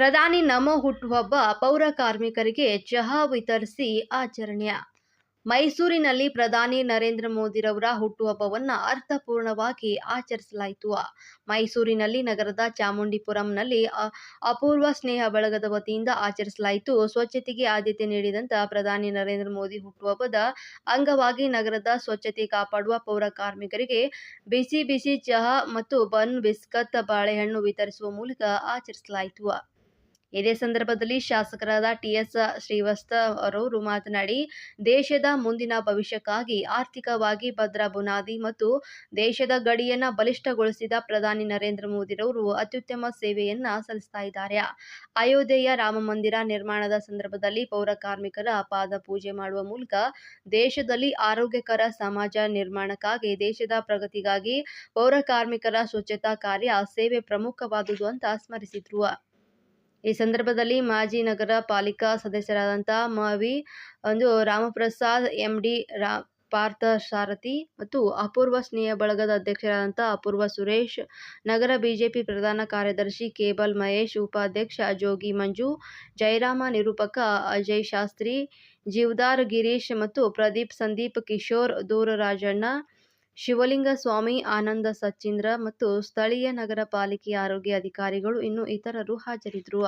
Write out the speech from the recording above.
ಪ್ರಧಾನಿ ನಮೋ ಹುಟ್ಟುಹಬ್ಬ ಪೌರ ಕಾರ್ಮಿಕರಿಗೆ ಚಹಾ ವಿತರಿಸಿ ಆಚರಣೆಯ ಮೈಸೂರಿನಲ್ಲಿ ಪ್ರಧಾನಿ ನರೇಂದ್ರ ಮೋದಿರವರ ಹುಟ್ಟುಹಬ್ಬವನ್ನು ಅರ್ಥಪೂರ್ಣವಾಗಿ ಆಚರಿಸಲಾಯಿತು. ಮೈಸೂರಿನಲ್ಲಿ ನಗರದ ಚಾಮುಂಡಿಪುರಂನಲ್ಲಿ ಅಪೂರ್ವ ಸ್ನೇಹ ಬಳಗದ ವತಿಯಿಂದ ಆಚರಿಸಲಾಯಿತು. ಸ್ವಚ್ಛತೆಗೆ ಆದ್ಯತೆ ನೀಡಿದಂತ ಪ್ರಧಾನಿ ನರೇಂದ್ರ ಮೋದಿ ಹುಟ್ಟುಹಬ್ಬದ ಅಂಗವಾಗಿ ನಗರದ ಸ್ವಚ್ಛತೆ ಕಾಪಾಡುವ ಪೌರ ಕಾರ್ಮಿಕರಿಗೆ ಬಿಸಿ ಬಿಸಿ ಚಹಾ ಮತ್ತು ಬನ್ ಬಿಸ್ಕತ್ ಬಾಳೆಹಣ್ಣು ವಿತರಿಸುವ ಮೂಲಕ ಆಚರಿಸಲಾಯಿತು. ಇದೇ ಸಂದರ್ಭದಲ್ಲಿ ಶಾಸಕರಾದ ಟಿಎಸ್ ಶ್ರೀವಾಸ್ತವ್ ಅವರು ಮಾತನಾಡಿ, ದೇಶದ ಮುಂದಿನ ಭವಿಷ್ಯಕ್ಕಾಗಿ ಆರ್ಥಿಕವಾಗಿ ಭದ್ರ ಬುನಾದಿ ಮತ್ತು ದೇಶದ ಗಡಿಯನ್ನ ಬಲಿಷ್ಠಗೊಳಿಸಿದ ಪ್ರಧಾನಿ ನರೇಂದ್ರ ಮೋದಿರವರು ಅತ್ಯುತ್ತಮ ಸೇವೆಯನ್ನ ಸಲ್ಲಿಸ್ತಾ ಇದ್ದಾರೆ. ಅಯೋಧ್ಯೆಯ ರಾಮ ಮಂದಿರ ನಿರ್ಮಾಣದ ಸಂದರ್ಭದಲ್ಲಿ ಪೌರ ಕಾರ್ಮಿಕರ ಪಾದ ಪೂಜೆ ಮಾಡುವ ಮೂಲಕ ದೇಶದಲ್ಲಿ ಆರೋಗ್ಯಕರ ಸಮಾಜ ನಿರ್ಮಾಣಕ್ಕಾಗಿ, ದೇಶದ ಪ್ರಗತಿಗಾಗಿ ಪೌರ ಕಾರ್ಮಿಕರ ಸ್ವಚ್ಛತಾ ಕಾರ್ಯ ಸೇವೆ ಪ್ರಮುಖವಾದುದು ಅಂತ ಸ್ಮರಿಸಿದ್ರು. ಈ ಸಂದರ್ಭದಲ್ಲಿ ಮಾಜಿ ನಗರ ಪಾಲಿಕಾ ಸದಸ್ಯರಾದಂಥ ಮಾವಿ ಒಂದು ರಾಮಪ್ರಸಾದ್ ಎಂ ಡಿ ರಾ, ಪಾರ್ಥಸಾರಥಿ ಮತ್ತು ಅಪೂರ್ವ ಸ್ನೇಹ ಬಳಗದ ಅಧ್ಯಕ್ಷರಾದಂಥ ಅಪೂರ್ವ ಸುರೇಶ್, ನಗರ ಬಿಜೆಪಿ ಪ್ರಧಾನ ಕಾರ್ಯದರ್ಶಿ ಕೇಬಲ್ ಮಹೇಶ್, ಉಪಾಧ್ಯಕ್ಷ ಜೋಗಿ ಮಂಜು, ಜಯರಾಮ ನಿರೂಪಕ ಅಜಯ್ ಶಾಸ್ತ್ರಿ, ಜೀವದಾರ್ ಗಿರೀಶ್ ಮತ್ತು ಪ್ರದೀಪ್ ಸಂದೀಪ್ ಕಿಶೋರ್, ದೂರರಾಜಣ್ಣ ಶಿವಲಿಂಗ ಸ್ವಾಮಿ ಆನಂದ ಸಚ್ಚೀಂದ್ರ ಮತ್ತು ಸ್ಥಳೀಯ ನಗರ ಪಾಲಿಕೆ ಆರೋಗ್ಯ ಅಧಿಕಾರಿಗಳು ಇನ್ನು ಇತರರು ಹಾಜರಿದ್ದರು